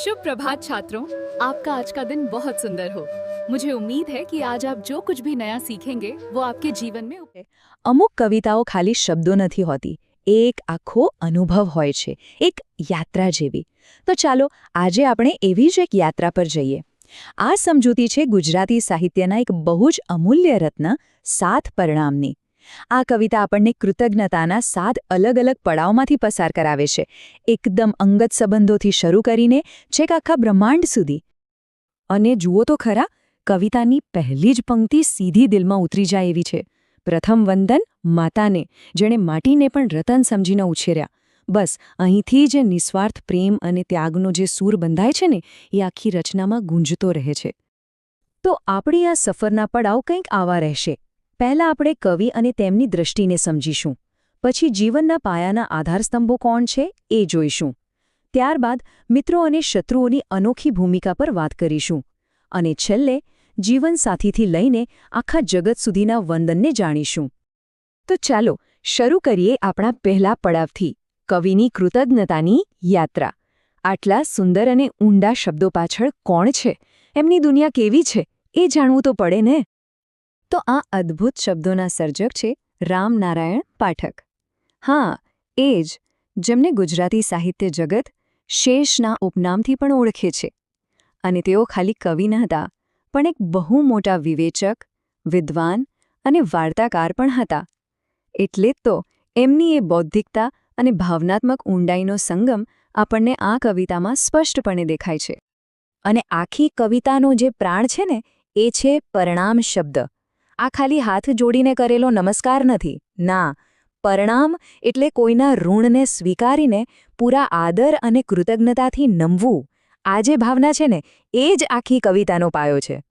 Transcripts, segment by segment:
शुभ प्रभात छात्रों आपका आज का दिन बहुत सुंदर हो मुझे उम्मीद है कि आज आप जो कुछ भी नया सीखेंगे वो आपके जीवन में उप- અમુક કવિતાઓ ખાલી શબ્દો નથી હોતી એ એક આખો અનુભવ હોય છે એક યાત્રા જેવી તો ચાલો આજે આપણે એવી જ એક યાત્રા પર જઈએ આ સમજૂતી છે ગુજરાતી સાહિત્યના એક બહુ જ અમૂલ્ય રત્ન સાત પરિણામની આ કવિતા આપણને કૃતજ્ઞતાના સાત અલગ અલગ પડાવમાંથી પસાર કરાવે છે. એકદમ અંગત સંબંધોથી શરૂ કરીને છેક આખા બ્રહ્માંડ સુધી. અને જુઓ તો ખરા, કવિતાની પહેલી જ પંક્તિ સીધી દિલમાં ઉતરી જાય એવી છે. પ્રથમ વંદન માતાને, જેણે માટીને પણ રતન સમજીને ઉછેર્યા. બસ, અહીંથી જ નિસ્વાર્થ પ્રેમ અને ત્યાગનો જે સૂર બંધાય છે ને, એ આખી રચનામાં ગુંજતો રહે છે. તો આપણી આ સફરના પડાવ કંઈક આવા રહેશે. પહેલા આપણે કવિ અને તેમની દૃષ્ટિને સમજીશું. પછી જીવનના પાયાના આધારસ્તંભો કોણ છે એ જોઈશું. ત્યારબાદ મિત્રો અને શત્રુઓની અનોખી ભૂમિકા પર વાત કરીશું. અને છેલ્લે જીવનસાથીથી લઈને આખા જગત સુધીના વંદનને જાણીશું. તો ચાલો શરૂ કરીએ આપણા પહેલા પડાવથી, કવિની કૃતજ્ઞતાની યાત્રા. આટલા સુંદર અને ઊંડા શબ્દો પાછળ કોણ છે? એમની દુનિયા કેવી છે? એ જાણવું તો પડે ને? તો આ અદ્ભુત શબ્દોના સર્જક છે રામનારાયણ પાઠક. હા, એ જ, જેમને ગુજરાતી સાહિત્ય જગત શેષના ઉપનામથી પણ ઓળખે છે. અને તેઓ ખાલી કવિ ન હતા, પણ એક બહુ મોટા વિવેચક, વિદ્વાન અને વાર્તાકાર પણ હતા. એટલે જ તો એમની એ બૌદ્ધિકતા અને ભાવનાત્મક ઊંડાઈનો સંગમ આપણને આ કવિતામાં સ્પષ્ટપણે દેખાય છે. અને આખી કવિતાનો જે પ્રાણ છે ને, એ છે પરણામ શબ્દ. આ ખાલી હાથ જોડીને કરેલો નમસ્કાર નથી. ના, પરણામ એટલે કોઈના ઋણને સ્વીકારીને પૂરા આદર અને કૃતજ્ઞતાથી નમવું. આ જે ભાવના છે ને, એ જ આખી કવિતાનો પાયો છે.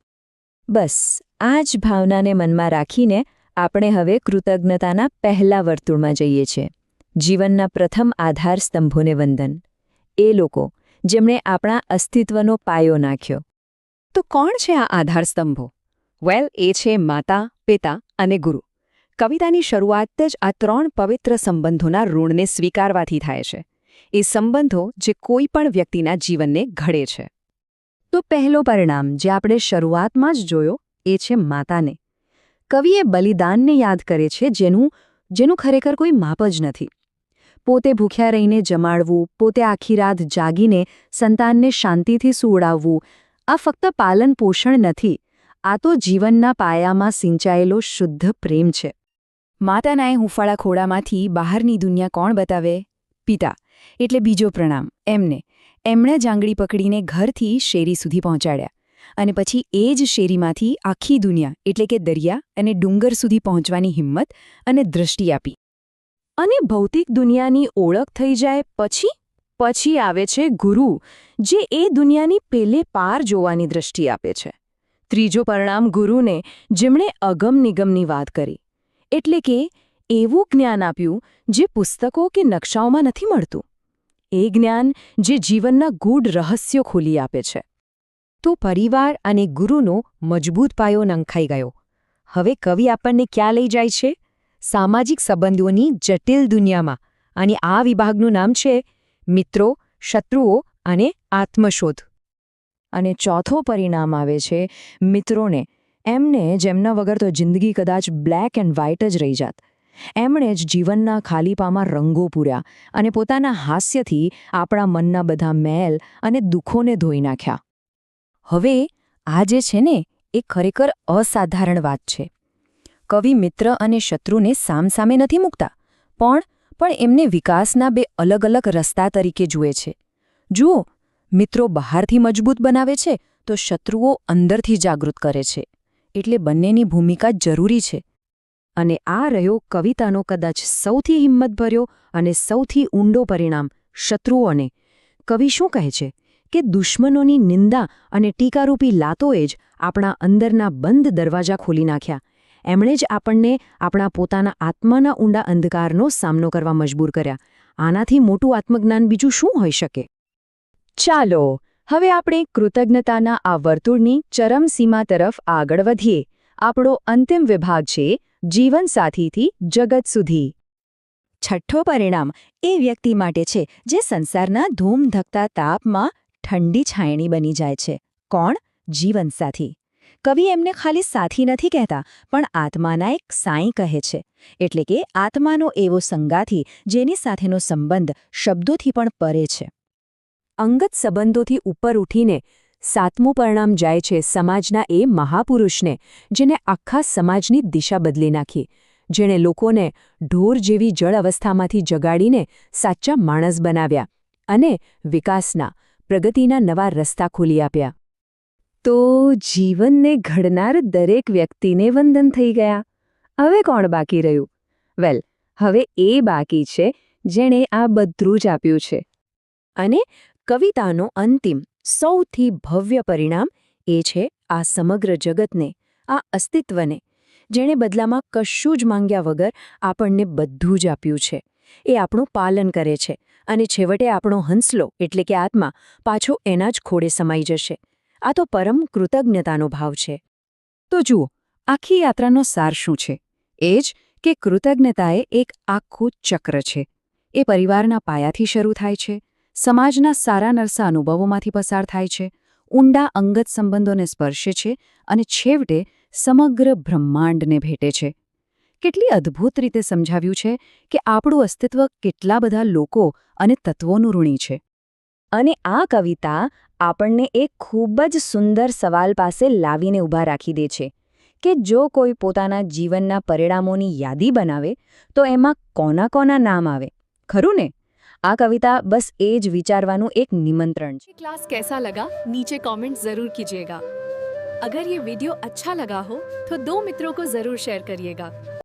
બસ, આ જ ભાવનાને મનમાં રાખીને આપણે હવે કૃતજ્ઞતાના પહેલા વર્તુળમાં જઈએ છીએ. જીવનના પ્રથમ આધાર સ્તંભોને વંદન. એ લોકો, જેમણે આપણા અસ્તિત્વનો પાયો નાખ્યો. તો કોણ છે આ આધાર સ્તંભો? વેલ એ છે માતા, પિતા અને ગુરુ. કવિતાની શરૂઆત જ આ ત્રણ પવિત્ર સંબંધોના ઋણને સ્વીકારવાથી થાય છે. એ સંબંધો જે કોઈ પણ વ્યક્તિના જીવનને ઘડે છે. તો પહેલો પરિણામ જે આપણે શરૂઆતમાં જ જોયો, એ છે માતાને. કવિએ બલિદાનને યાદ કરે છે જેનું જેનું ખરેખર કોઈ માપ જ નથી. પોતે ભૂખ્યા રહીને જમાડવું, પોતે આખી રાત જાગીને સંતાનને શાંતિથી સુવડાવવું, આ ફક્ત પાલન પોષણ નથી આ તો જીવનના પાયામાં સિંચાયેલો શુદ્ધ પ્રેમ છે. માતાનાએ હુંફાળા ખોડામાંથી બહારની દુનિયા કોણ બતાવે? પિતા, એટલે બીજો પ્રણામ, એમને. એમણે જાંગડી પકડીને ઘરથી શેરી સુધી પહોંચાડ્યા. અને પછી એ જ શેરીમાંથી આખી દુનિયા, એટલે કે દરિયા અને ડુંગર સુધી પહોંચવાની હિંમત અને દૃષ્ટિ આપી. અને ભૌતિક દુનિયાની ઓળખ થઈ જાય પછી? પછી આવે છે ગુરુ, જે એ દુનિયાની પેલે પાર જોવાની દૃષ્ટિ આપે છે. ત્રીજો પરિણામ ગુરુને જેમણે અગમ નિગમની વાત કરી. એટલે કે એવું જ્ઞાન આપ્યું જે પુસ્તકો કે નકશાઓમાં નથી મળતું. એ જ્ઞાન જે જીવનના ગૂઢ રહસ્યો ખોલી આપે છે. તો પરિવાર અને ગુરુનો મજબૂત પાયો નંખાઈ ગયો. હવે કવિ આપણને ક્યાં લઈ જાય છે? સામાજિક સંબંધોની જટિલ દુનિયામાં. અને આ વિભાગનું નામ છે મિત્રો, શત્રુઓ અને આત્મશોધ. અને ચોથો પરિણામ આવે છે મિત્રોને. એમને જેમના વગર તો જિંદગી કદાચ બ્લેક એન્ડ વ્હાઇટ જ રહી જાત. એમણે જ જીવનના ખાલીપામાં રંગો પૂર્યા અને પોતાના હાસ્યથી આપણા મનના બધા મેલ અને દુઃખોને ધોઈ નાખ્યા. હવે આ જે છે ને, એ ખરેખર અસાધારણ વાત છે. કવિ મિત્ર અને શત્રુને સામસામે નથી મૂકતા, પણ પણ એમને વિકાસના બે અલગ અલગ રસ્તા તરીકે જુએ છે. જુઓ મિત્રો બહારથી મજબૂત બનાવે છે, તો શત્રુઓ અંદરથી જાગૃત કરે છે. એટલે બંનેની ભૂમિકા જરૂરી છે. અને આ રહ્યો કવિતાનો કદાચ સૌથી હિંમતભર્યો અને સૌથી ઊંડો પરિણામ શત્રુઓને. કવિ શું કહે છે? કે દુશ્મનોની નિંદા અને ટીકારૂપી લાતોએ જ આપણા અંદરના બંધ દરવાજા ખોલી નાખ્યા. એમણે જ આપણને આપણા પોતાના આત્માના ઊંડા અંધકારનો સામનો કરવા મજબૂર કર્યા. આનાથી મોટું આત્મજ્ઞાન બીજું શું હોઈ શકે? ચાલો, હવે આપણે કૃતજ્ઞતાના આ વર્તુળની ચરમસીમા તરફ આગળ વધીએ. આપણો અંતિમ વિભાગ છે, જીવનસાથીથી જગત સુધી. છઠ્ઠો પરિણામ એ વ્યક્તિ માટે છે, જે સંસારના ધૂમધકતા તાપમાં ઠંડી છાયણી બની જાય છે. કોણ? જીવનસાથી. કવિ એમને ખાલી સાથી નથી કહેતા, પણ આત્માના એક સાંઈ કહે છે. એટલે કે આત્માનો એવો સંગાથી જેની સાથેનો સંબંધ શબ્દોથી પણ પરે છે. અંગત સંબંધોથી ઉપર ઉઠીને સાતમું પરિણામ જાય છે સમાજના એ મહાપુરુષને જેને આખા સમાજની દિશા બદલી નાખી. જેણે લોકોને ઢોર જેવી જળ અવસ્થામાંથી જગાડીને સાચા માણસ બનાવ્યા અને વિકાસના, પ્રગતિના નવા રસ્તા ખોલી આપ્યા. તો જીવનને ઘડનાર દરેક વ્યક્તિને વંદન થઈ ગયા. હવે કોણ બાકી રહ્યું? વેલ, હવે એ બાકી છે જેણે આ બધું જ આપ્યું છે. અને કવિતાનો અંતિમ, સૌથી ભવ્ય પરિણામ એ છે આ સમગ્ર જગતને, આ અસ્તિત્વને, જેણે બદલામાં કશું જ માંગ્યા વગર આપણને બધું જ આપ્યું છે. એ આપણું પાલન કરે છે અને છેવટે આપણો હંસલો એટલે કે આત્મા પાછો એના જ ખોડે સમાઈ જશે. આ તો પરમ કૃતજ્ઞતાનો ભાવ છે. તો જુઓ, આખી યાત્રાનો સાર શું છે? એ જ કે કૃતજ્ઞતાએ એક આખું ચક્ર છે. એ પરિવારના પાયાથી શરૂ થાય છે. સમાજના સારા નરસા અનુભવોમાંથી પસાર થાય છે, ઊંડા અંગત સંબંધોને સ્પર્શે છે અને છેવટે સમગ્ર બ્રહ્માંડને ભેટે છે. કેટલી અદ્ભુત રીતે સમજાવ્યું છે કે આપણું અસ્તિત્વ કેટલા બધા લોકો અને તત્વોનું ઋણી છે. અને આ કવિતા આપણને એક ખૂબ જ સુંદર સવાલ પાસે લાવીને ઊભા રાખી દે છે કે જો કોઈ પોતાના જીવનના પરિણામોની યાદી બનાવે, તો એમાં કોના કોના નામ આવે, ખરું ને? આ કવિતા બસ એ જ વિચારવાનું એક નિમંત્રણ છે ये क्लास कैसा लगा नीचे कमेंट जरूर कीजिएगा अगर ये वीडियो अच्छा लगा हो तो दो मित्रों को जरूर शेयर करिएगा